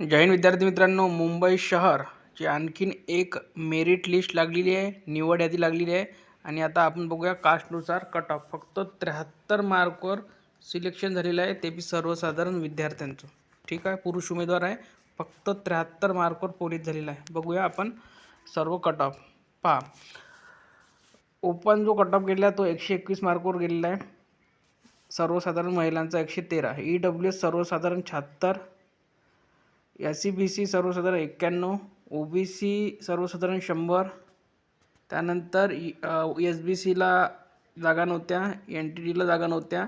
जैन विद्यार्थी मित्रांनो मुंबई शहरची आणखीन एक मेरिट लिस्ट लागलेली आहे निवड यादी लागलेली आहे. आणि आता आपण बघूया कास्टनुसार कट ऑफ फक्त त्र्याहत्तर मार्कवर सिलेक्शन झालेलं आहे ते बी सर्वसाधारण विद्यार्थ्यांचं. ठीक आहे? पुरुष उमेदवार आहे. फक्त त्र्याहत्तर मार्कवर पोलीस झालेला आहे. बघूया आपण सर्व कट ऑफ पहा. ओपन जो कट ऑफ गेलेला आहे तो एकशे एकवीस मार्कवर गेलेला आहे. सर्वसाधारण महिलांचा एकशे तेरा. ई डब्ल्यू एस सर्वसाधारण शहात्तर. एस सी बी सी सर्वसाधारण एक्क्याण्णव ओ बी सी सर्वसाधारण शंभर त्यानंतर एस बी सीला जागा नव्हत्या एन टी डीला जागा नव्हत्या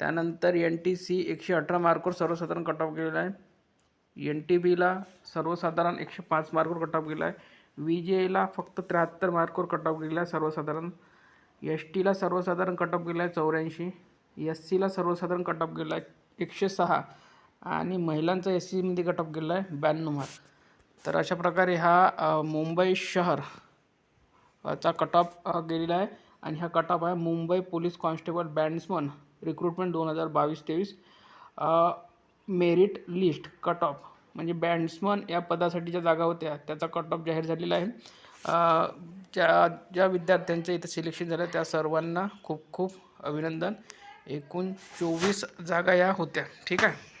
त्यानंतर एन टी सी एकशे अठरा मार्कवर सर्वसाधारण कट ऑफ गेलेला आहे. एन टी बीला सर्वसाधारण एकशे पाच मार्कवर कट ऑफ गेला आहे. व्ही जे एला फक्त त्र्याहत्तर मार्कवर कट ऑफ गेला आहे सर्वसाधारण. एस टीला सर्वसाधारण कट ऑफ गेला आहे चौऱ्याऐंशी. एस सीला सर्वसाधारण कट ऑफ गेला आहे एकशे सहा. आणि महिलांचा एस सीमध्ये कट ऑफ गेला आहे ब्याण्णव मार्क. तर अशा प्रकारे हा मुंबई शहर चा कट ऑफ गेलेला आहे. आणि हा कट ऑफ आहे Mumbai police constable batsman recruitment दोन हजार बावीस तेवीस मेरिट लिस्ट कट ऑफ म्हणजे बॅट्समन या पदासाठीच्या जागा होत्या. त्याचा कट ऑफ जाहीर झालेला आहे. ज्या ज्या विद्यार्थ्यांचं इथं सिलेक्शन झालं त्या सर्वांना खूप खूप अभिनंदन. एकूण चोवीस जागा या होत्या. ठीक आहे?